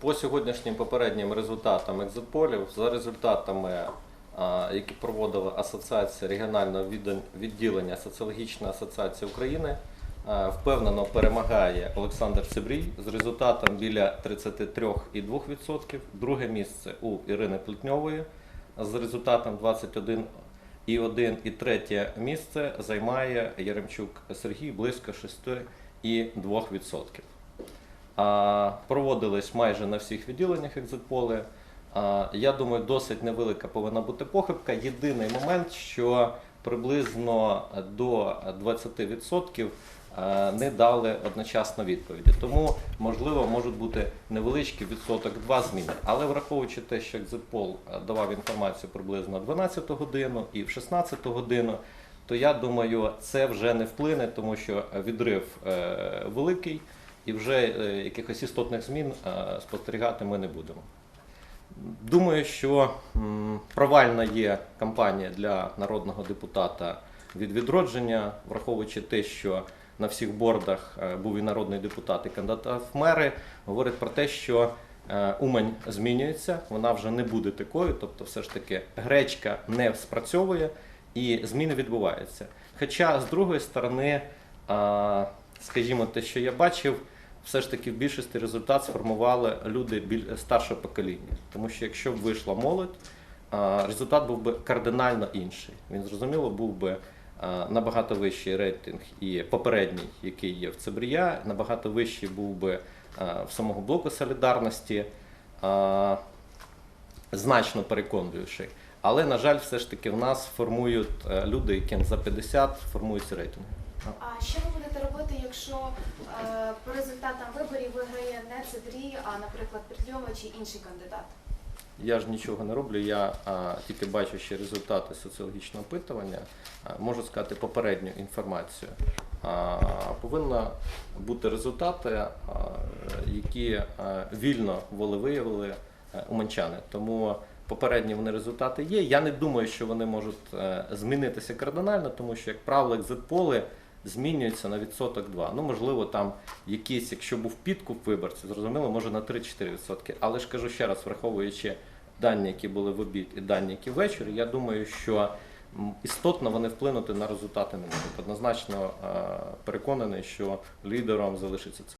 По сьогоднішнім попереднім результатам екзитполів, за результатами, які проводила Асоціація регіонального відділення Соціологічної асоціації України, впевнено перемагає Олександр Цибрій з результатом біля 33,2%. Друге місце у Ірини Плетньової з результатом 21,1%. І третє місце займає Яремчук Сергій близько 6,2%. Проводились майже на всіх відділеннях екзитполи. Я думаю, досить невелика повинна бути похибка. Єдиний момент, що приблизно до 20% е, не дали одночасно відповіді. Тому, можливо, можуть бути невеличкі відсоток два зміни. Але враховуючи те, що екзитпол давав інформацію приблизно 12 годину і в 16 годину, то я думаю, це вже не вплине, тому що відрив е, великий і вже е, якихось істотних змін е, спостерігати ми не будемо. Думаю, що провальна є кампанія для народного депутата від відродження, враховуючи те, що на всіх бордах е, був і народний депутат, і кандидат в мери, говорить про те, що Умань змінюється, вона вже не буде такою, тобто, все ж таки, гречка не спрацьовує і зміни відбуваються. Хоча, з другої сторони, скажімо, те, що я бачив, все ж таки в більшості результат сформували люди старшого покоління. Тому що якщо б вийшла молодь, результат був би кардинально інший. Він зрозуміло був би набагато вищий рейтинг і попередній, який є в Цебрія, набагато вищий був би в самого блоку солідарності, значно переконуючий. Але, на жаль, все ж таки в нас формують е, люди, яким за 50 формуються рейтинги. А що ви будете робити, якщо е, по результатам виборів виграє не Цедрій, а, наприклад, Петльова чи інший кандидат? Я ж нічого не роблю, я а, тільки бачу ще результати соціологічного опитування. А, можу сказати попередню інформацію. А, повинні бути результати, а, які а, вільно волевиявили е, уманчани. Тому попередні вони результати є. Я не думаю, що вони можуть е, змінитися кардинально, тому що, як правило, екзитполи змінюються на відсоток 2. Ну, можливо, там якийсь, якщо був підкуп виборців, зрозуміло, може на 3-4 відсотки. Але ж кажу ще раз, враховуючи дані, які були в обід, і дані, які ввечері, я думаю, що істотно вони вплинути на результати не можуть. Однозначно е, переконаний, що лідером залишиться це.